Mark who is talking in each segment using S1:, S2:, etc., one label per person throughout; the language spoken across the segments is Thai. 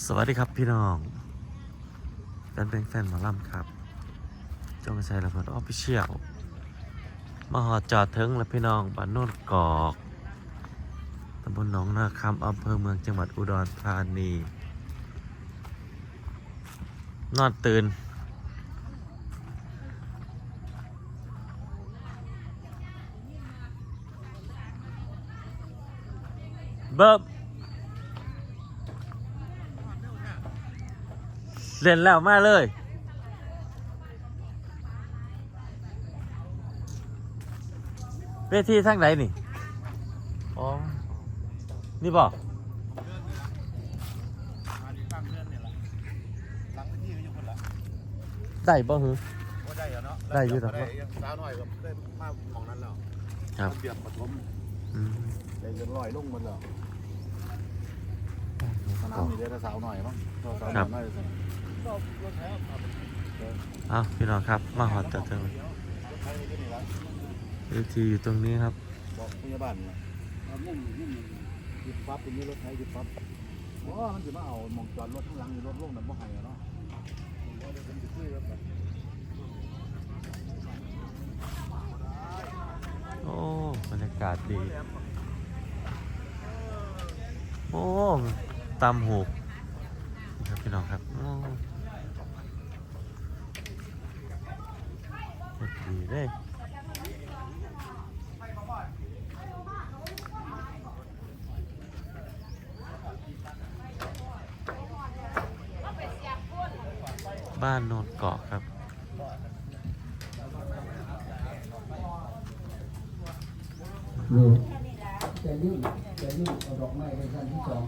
S1: สวัสดีครับพี่น้องแฟนเพลงแฟนหมอลำครับจงชัยระเบิดออฟฟิเชียลมาหอจอดถึงแล้วพี่น้องบ้านโน่นกอกตำบลหนองนาคำอำเภอเมืองจังหวัดอุดรธานี นอนตื่น เบิบ เล่นแล้วมาเลยเวทีทั้งไหนนี่ อ๋อ นี่บอก
S2: มาดีตั้งเพื่อนเนี่ยละหลังที่ก็อยู่คนละ
S1: ได้บ่หือ
S2: ว่าได้เหรอเนาะ
S1: ได้อยู่ดอก
S2: ได้ยังสาวหน่อยก็ได้มากของนั้นแล้ว
S1: ครับ
S2: เปรียบปฐม
S1: อืม
S2: ได้เงินลอยลงหมันแล้วสนามนี้ได้แต่สาวหน่อยมั้งสาวห
S1: ครั
S2: น่อบยน้อย เลยก็รถแท้ครับ
S1: เอาพี่น้องครับ มาหอดจอดถึง
S2: รถไทยนี่ก็นี่ละ
S1: เวทีอยู่ตรงนี้ครับ
S2: บอกพยาบาลนะเอามุ่งมุ่งหยุดปั๊บตรงนี้รถไทยหยุดปั๊บโอ้มันจะมาเอาหมองจอดรถข้างหลังอยู่รถลงน่ะบ่ให้อะเนาะผมว่าเดี๋ยวผมจะคุยกับมัน
S1: โอ้บรรยากาศดี โอ้ตำหูกนี่ครับพี่น้องครับโอ้เฮ็ดดี เลยบ้านโนนเกาะครับ
S3: นี่จะยื่นจะยื่นเอาดอกไม้ในชั้นที่สอง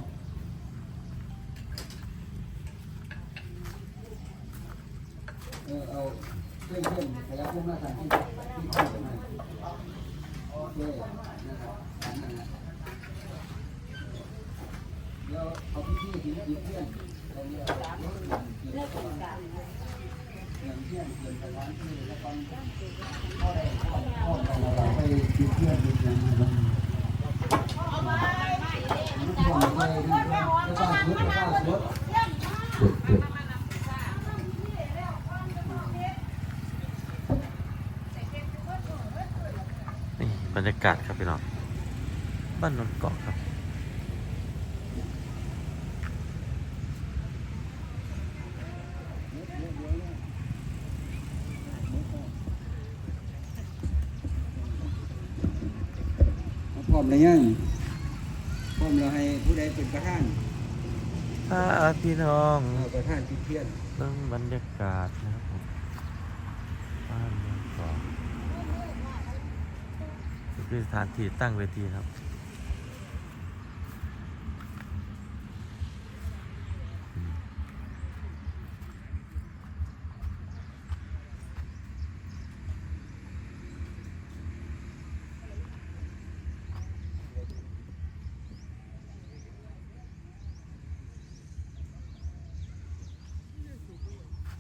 S3: เออเอา เพื่อนเพื่อนขยับลงมาทางที่ที่ที่ตรงนั้นโอเคนะครับอันนั้นนะเดี๋ยวเอาพี่ที่ที่ที่เพื่อนเราเรียกว่าเรื่องเงินที่เงินเพื่อนเงินสถานที่แล้วก็พ่อได้พ่อพ่อเราไปที่เพื่อนที่เงินนะครับ
S1: นี่ บรรยากาศครับพี่น้องบ้านนนเกาะครับ
S3: พร้อมแล้วยังพร้อมแล้วให้ผู้ใดเป็นประธาน
S1: พาพี่น้อง
S3: เอาประธานที่เพียน
S1: เรื่องบรรยากาศนะครับผมบ้านนนเกาะนี่ คือสถานที่ตั้งเวทีครับ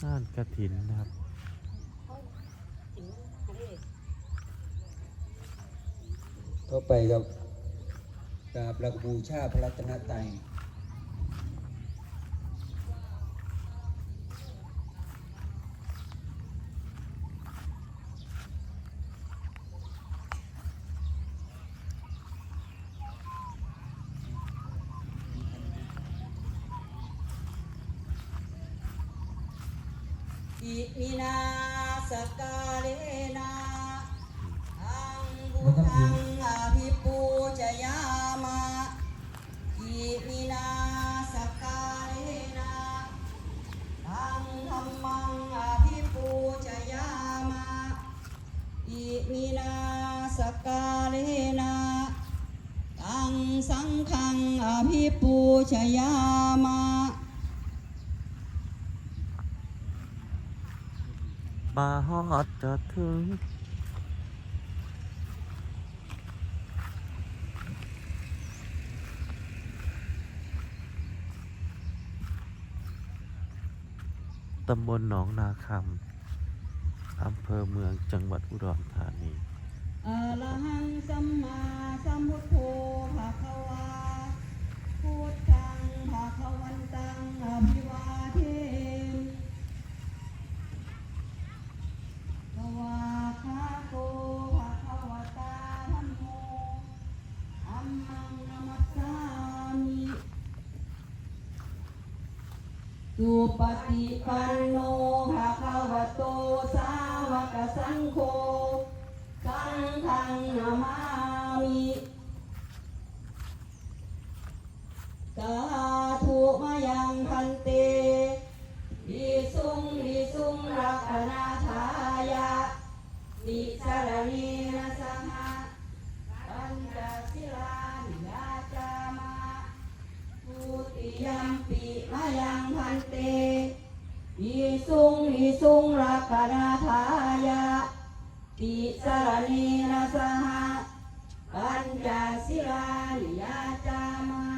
S1: น่านกระถินนะครับ
S3: ก็ไปกับกราบและบูชาพระรัตนตรัย
S4: อิมินาสกาเลนะ ปูชยามา
S1: มาฮอดจะถึงตำบลหนองนาคำ อำเภอเมืองจังหวัดอุดรธานี
S4: อะระหังสัมมาสัมพุทโธภะคะวา พุทธังภาควันตังอภิวาเทนภวาคาโกภาควตาธัมโมอัมังนมัสสามิสุปฏิปันโนภาควโตสาวกสังโฆสังฆังนามามิาธุมายังพันเตวิสุงวิสุงรักนาทายะนิสรณีนะสหะปัญจศิลานิยาจามาปุติยัมปิมายังพันเตวิสุงวิสุงรักนาทายะติสรณีนะสหะปัญจศิลานิยาจามา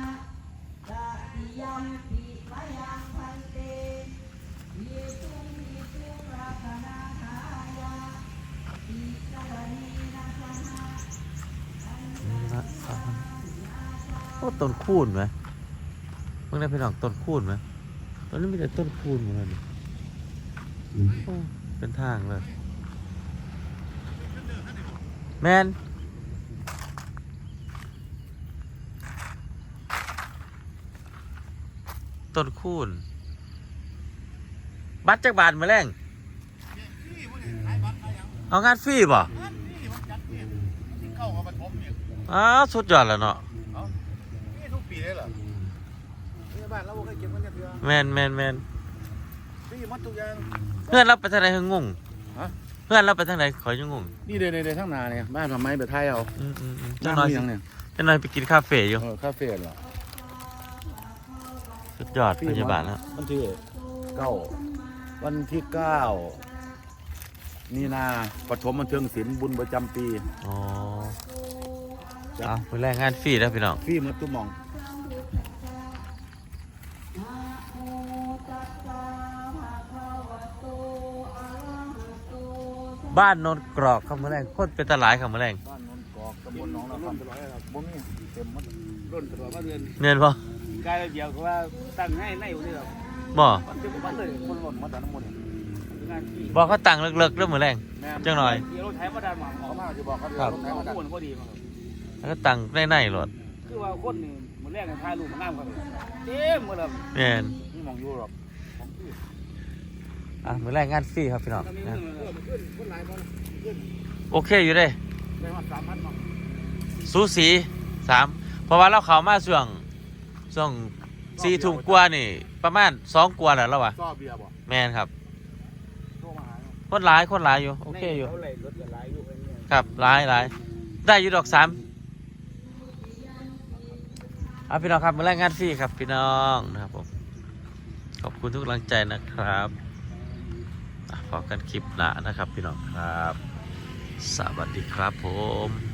S4: ยัมปิมายังพันเตวิสุงวิสุงรักนาทายาติสรณีนาสหะ
S1: นี่ละสามโอ้ต้นคูนไหมเมื่อไงพี่น้องต้นคูนไหมตอนนี้มีแต่ต้นคูนหมดเลยนี่โอ้เป็นทางเลย แมน ต้นคูนบัตรจากบานมาแรงเอางานฟรีป่ะ
S2: เข้ากับปฐมเนี่ย
S1: อ้าวสุดยอดแล้วเนาะ
S2: นี่ทุกปีเลยเหรอนี่บ้านเราเคยเก็บเงินเดือน
S1: แมนแมนแมน
S2: พี่มัดทุกอย่าง
S1: เพื่อนเราไปทางไหนคืองง
S2: ฮะ
S1: เพื่อนเราไปทางไหนขอยังงง
S2: นี่เดินเดินทั้งนาเนี่ยบ้านทำไมไปไทยเอา
S1: อืมอืมอืมจังน้อย
S2: ยังเนี่ย
S1: จังน้อยไปกินคาเฟ่อยู่
S2: เออคาเฟ่เหรอ
S1: สุด ยอดพยาบาลแล้ว
S2: วันที่เก้าวันที่เก้านี่นาปฐมบันเทิงศิลป์บุญประจำปี
S1: อ๋อเอาไปแรงงานฟรีแล้วพี่น้อง
S2: พี่มัดตุ้มอง
S4: นะโมตัสสะภะคะวะโตอะระหะโตสัม
S1: บ้านโนนกรอกคำแรงโคตรเป็นตาหลายคำแรง
S2: บ้านนนกอกตำบลหนองนาคำตลอดครับบ่มีเต็มมัดร่นตลอดว่าเดือน
S1: เงินปะ
S2: กายเดียวก็ว่าตั้งให้ในอยู่นี่ครับ
S1: บ่
S2: มันจะมันเลยคนหล่นมาต่น้ำมันเนี่ยงานที่
S1: บอกเขาตังเลิกๆเรื่องมือแรงจังหน่อย
S2: เดี๋ยวรถไถมาดันหวังออกมาจะบอกเขา
S1: ครับ
S2: รถไถมาดันคนพอดีมาครับ
S1: แล้วก็ตังในในรถ
S2: คือว่าคนนี่มือแรกกันถ่ายรูปมันงามครับเต็มหมดเลย
S1: แม่น
S2: นี่มองอยู่หรอกของพี่
S1: อะมือแรงงานฟรีครับพี่น้อง
S2: ตอนนี้
S1: นะ
S2: ขึ้นคนหลายคนขึ้น
S1: โอเคอยู่เด้
S2: ไปมาสามพันมั้ง
S1: สูสีสามเพราะว่าเราเข้ามาช่วง ช่วงสี่ทุ่มกว่านี่ ประมาณสองกว่าแล้วแล้ววะ
S2: ซ้อเบียร์บ่
S1: แมนครับ
S2: โทรมาหา
S1: คนหลายคนหลายอยู่ โอเคอยู่
S2: เขาเลยรถกันหลายอยู่ไอ้เนี่ย
S1: ครับหลายหลายได้อยู่ดอกสามเอาพี่น้องครับมาแรงงานฟรีครับพี่น้องนะครับผม ขอบคุณทุกกำลังใจนะครับอะพอกันคลิปหน้านะครับพี่น้องครับ สวัสดีครับผม